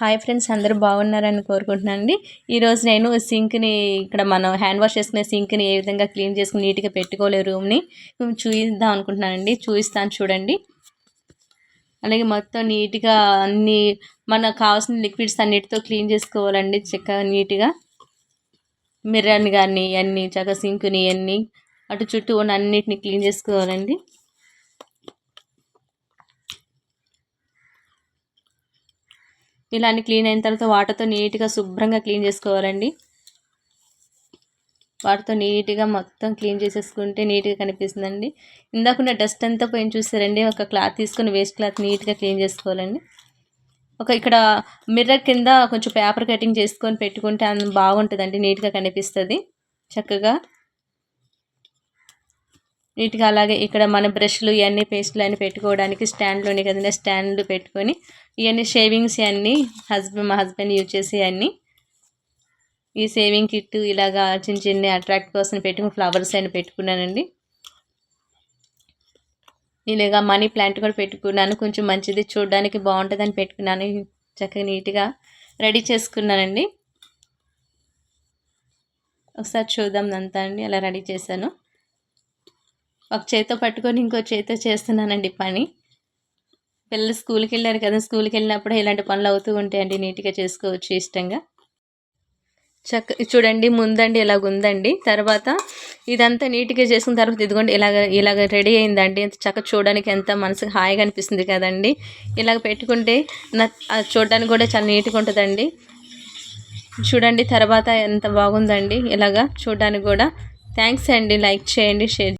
Hi friends అందరూ బాగున్నారని కోరుకుంటున్నాను అండి ఈరోజు నేను సింక్ని ఇక్కడ మనం హ్యాండ్ వాష్ చేసుకునే సింక్ని ఏ విధంగా క్లీన్ చేసుకుని నీట్గా పెట్టుకోలే రూమ్ని చూద్దాం అనుకుంటున్నానండి. చూపిస్తాను చూడండి. అలాగే మొత్తం నీట్గా అన్ని మనకు కావాల్సిన లిక్విడ్స్ అన్నిటితో క్లీన్ చేసుకోవాలండి చక్కగా నీట్గా. మిర్రర్ని కానీ అన్ని చక్కగా సింక్ని అన్నీ అటు చుట్టూ ఉన్న అన్నిటిని క్లీన్ చేసుకోవాలండి. ఇలా అన్ని క్లీన్ అయిన తర్వాత వాటర్తో నీట్గా శుభ్రంగా క్లీన్ చేసుకోవాలండి. వాటితో నీట్గా మొత్తం క్లీన్ చేసేసుకుంటే నీట్గా కనిపిస్తుందండి. ఇందాకున్న డస్ట్ అంతా పోయి చూసారండి. ఒక క్లాత్ తీసుకొని వేస్ట్ క్లాత్ నీట్గా క్లీన్ చేసుకోవాలండి. ఒక ఇక్కడ మిర్రర్ కింద కొంచెం పేపర్ కటింగ్ చేసుకొని పెట్టుకుంటే బాగుంటుందండి. నీట్గా కనిపిస్తుంది. చక్కగా నీట్గా అలాగే ఇక్కడ మన బ్రష్లు ఇవన్నీ పేస్ట్లు అన్నీ పెట్టుకోవడానికి స్టాండ్లు ఉన్నాయి కదండి స్టాండ్లు పెట్టుకొని ఇవన్నీ షేవింగ్స్ అన్నీ హస్బెండ్ మా హస్బెండ్ యూజ్ చేసి అన్నీ ఈ సేవింగ్ కిట్ ఇలాగా చిన్న చిన్న అట్రాక్ట్ కోసం పెట్టుకుని ఫ్లవర్స్ అయినా పెట్టుకున్నానండి. ఇలాగా మనీ ప్లాంట్ కూడా పెట్టుకున్నాను కొంచెం మంచిది చూడడానికి బాగుంటుందని పెట్టుకున్నాను చక్కగా నీట్గా రెడీ చేసుకున్నానండి. ఒకసారి చూద్దాం అంతా అండి అలా రెడీ చేశాను. ఒక చేతితో పట్టుకొని ఇంకో చేతితో చేస్తున్నానండి పని. పిల్లలు స్కూల్కి వెళ్ళారు కదా స్కూల్కి వెళ్ళినప్పుడు ఇలాంటి పనులు అవుతూ ఉంటాయండి నీట్గా చేసుకోవచ్చు ఇష్టంగా. చక్క చూడండి ముందండి ఇలాగ ఉందండి తర్వాత ఇదంతా నీట్గా చేసుకున్న తర్వాత ఇదిగోండి ఇలాగ ఇలాగ రెడీ అయిందండి. చక్క చూడడానికి ఎంత మనసుకు హాయిగా అనిపిస్తుంది కదండి. ఇలాగ పెట్టుకుంటే చూడడానికి కూడా చాలా నీట్గా ఉంటుందండి. చూడండి తర్వాత ఎంత బాగుందండి ఇలాగా చూడడానికి కూడా. థ్యాంక్స్ అండి. లైక్ చేయండి షేర్